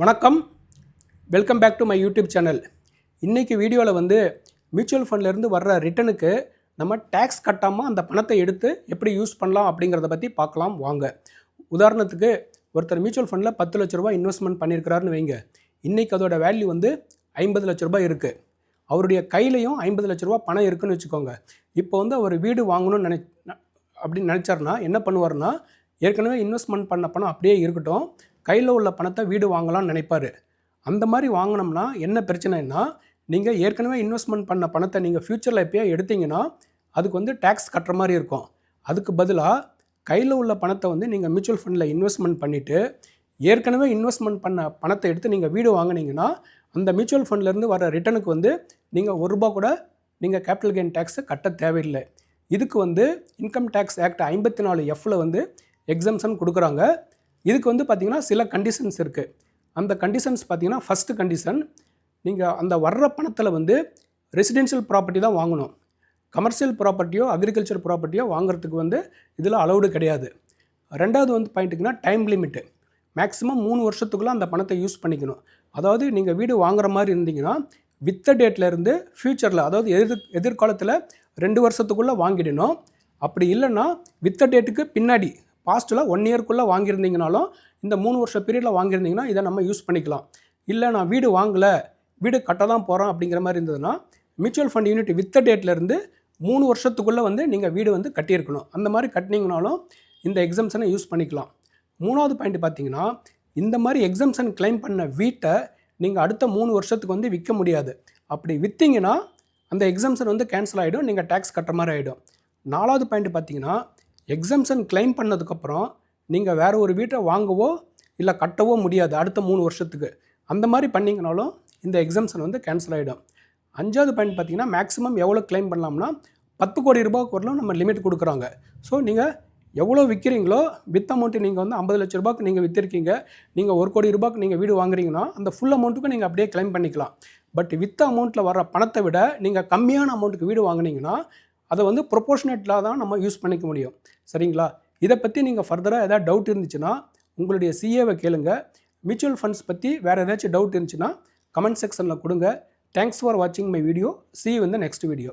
வணக்கம். Welcome back to my YouTube channel இன்றைக்கி வீடியோவில் வந்து மியூச்சுவல் ஃபண்ட்லேருந்து வர்ற ரிட்டனுக்கு நம்ம டேக்ஸ் கட்டாமல் அந்த பணத்தை எடுத்து எப்படி யூஸ் பண்ணலாம் அப்படிங்கிறத பற்றி பார்க்கலாம் வாங்க. உதாரணத்துக்கு ஒருத்தர் மியூச்சுவல் ஃபண்டில் பத்து லட்ச ரூபாய் இன்வெஸ்ட்மெண்ட் பண்ணியிருக்கிறாருன்னு வைங்க. இன்றைக்கி அதோட வேல்யூ வந்து ஐம்பது லட்ச ரூபாய் இருக்குது அவருடைய கையிலையும் ஐம்பது லட்ச ரூபா பணம் இருக்குன்னு வச்சுக்கோங்க. இப்போ வந்து அவர் வீடு வாங்கணும்னு நினை அப்படின்னு நினச்சாருன்னா என்ன பண்ணுவார்னா ஏற்கனவே இன்வெஸ்ட்மெண்ட் பண்ண பணம் அப்படியே இருக்கட்டும். கையில் உள்ள பணத்தை வீடு வாங்கலாம்னு நினைப்பார். அந்த மாதிரி வாங்கினோம்னா என்ன பிரச்சனைனா நீங்கள் ஏற்கனவே இன்வெஸ்ட்மெண்ட் பண்ண பணத்தை நீங்கள் ஃப்யூச்சரில் எப்போயோ எடுத்தீங்கன்னா அதுக்கு வந்து டேக்ஸ் கட்டுற மாதிரி இருக்கும். அதுக்கு பதிலாக கையில் உள்ள பணத்தை வந்து நீங்கள் மியூச்சுவல் ஃபண்டில் இன்வெஸ்ட்மெண்ட் பண்ணிவிட்டு ஏற்கனவே இன்வெஸ்ட்மெண்ட் பண்ண பணத்தை எடுத்து நீங்கள் வீடு வாங்கினீங்கன்னா அந்த மியூச்சுவல் ஃபண்ட்லேருந்து வர ரிட்டனுக்கு வந்து நீங்கள் ஒரு ரூபா கூட நீங்கள் கேபிட்டல் கெயின் டேக்ஸை கட்ட தேவையில்லை. இதுக்கு வந்து இன்கம் டேக்ஸ் ஆக்ட் ஐம்பத்தி நாலு எஃப்ல வந்து எக்ஸம்ஷன் கொடுக்குறாங்க. இதுக்கு வந்து பார்த்திங்கன்னா சில கண்டிஷன்ஸ் இருக்குது அந்த கண்டிஷன்ஸ் பார்த்தீங்கன்னா ஃபஸ்ட்டு கண்டிஷன் நீங்கள் அந்த வர்ற பணத்தில் வந்து ரெசிடென்ஷியல் ப்ராப்பர்ட்டி தான் வாங்கணும். கமர்ஷியல் ப்ராப்பர்ட்டியோ அக்ரிகல்ச்சர் ப்ராப்பர்ட்டியோ வாங்குறதுக்கு வந்து இதில் அலௌடு கிடையாது. ரெண்டாவது வந்து பாயிண்ட்டுக்குன்னா டைம் லிமிட்டு மேக்ஸிமம் மூணு வருஷத்துக்குள்ளே அந்த பணத்தை யூஸ் பண்ணிக்கணும். அதாவது நீங்கள் வீடு வாங்குற மாதிரி இருந்தீங்கன்னா வித்த டேட்லேருந்து ஃப்யூச்சரில் அதாவது எதிர் எதிர்காலத்தில் ரெண்டு வருஷத்துக்குள்ளே வாங்கிடணும். அப்படி இல்லைன்னா வித்த டேட்டுக்கு பின்னாடி பாஸ்ட்டில் ஒன் இயர்க்குள்ளே வாங்கியிருந்தீங்கனாலும் இந்த மூணு வருஷ பீரியடில் வாங்கியிருந்தீங்கன்னா இதை நம்ம யூஸ் பண்ணிக்கலாம். இல்லை நான் வீடு வாங்கலை வீடு கட்ட தான் போகிறோம் அப்படிங்கிற மாதிரி இருந்ததுன்னா மியூச்சுவல் ஃபண்ட் யூனிட் வித்த டேட்லேருந்து மூணு வருஷத்துக்குள்ளே வந்து நீங்கள் வீடு வந்து கட்டியிருக்கணும். அந்த மாதிரி கட்டினீங்கனாலும் இந்த எக்ஸம்ஷனை யூஸ் பண்ணிக்கலாம். மூணாவது பாயிண்ட் பார்த்தீங்கன்னா இந்த மாதிரி எக்ஸம்ஷன் கிளைம் பண்ண வீட்டை நீங்கள் அடுத்த மூணு வருஷத்துக்கு வந்து விற்க முடியாது. அப்படி விற்றீங்கன்னா அந்த எக்ஸம்ஷன் வந்து கேன்சல் ஆகிடும் நீங்கள் டேக்ஸ் கட்டுற மாதிரி ஆகிடும் நாலாவது பாயிண்ட் பார்த்தீங்கன்னா எக்ஸம்ஷன் கிளைம் பண்ணதுக்கப்புறம் நீங்கள் வேறு ஒரு வீட்டை வாங்கவோ இல்லை கட்டவோ முடியாது. அடுத்த மூணு வருஷத்துக்கு. அந்த மாதிரி பண்ணிங்கனாலும் இந்த எக்ஸம்ஷன் வந்து கேன்சல் ஆகிடும் அஞ்சாவது பாயிண்ட் பார்த்தீங்கன்னா மேக்ஸிமம் எவ்வளோ கிளைம் பண்ணலாம்னா பத்து கோடி ரூபாய்க்கு வரலாம் நம்ம லிமிட் கொடுக்குறாங்க. ஸோ நீங்கள் எவ்வளோ விற்கிறீங்களோ வித் அமௌண்ட்டு நீங்கள் வந்து ஐம்பது லட்ச ரூபாய்க்கு நீங்கள் விற்றுருக்கீங்க நீங்கள் ஒரு கோடி ரூபாய்க்கு நீங்கள் வீடு வாங்குறீங்கன்னா அந்த ஃபுல் அமௌண்ட்டுக்கு நீங்கள் அப்படியே கிளைம் பண்ணிக்கலாம். பட் வித் அமௌண்ட்டில் வர பணத்தை விட நீங்கள் கம்மியான அமௌண்ட்டுக்கு வீடு வாங்குனீங்கன்னா அதை வந்து ப்ரொபோஷனேட்டில் தான் நம்ம யூஸ் பண்ணிக்க முடியும். சரிங்களா? இதை பற்றி நீங்கள் ஃபர்தராக ஏதாவது டவுட் இருந்துச்சுன்னா உங்களுடைய சிஏவை கேளுங்க. மியூச்சுவல் ஃபண்ட்ஸ் பற்றி வேறு ஏதாச்சும் டவுட் இருந்துச்சுன்னா கமெண்ட் செக்ஷனில் கொடுங்க. தேங்க்ஸ் ஃபார் வாட்சிங் மை வீடியோ சி வந்து நெக்ஸ்ட் வீடியோ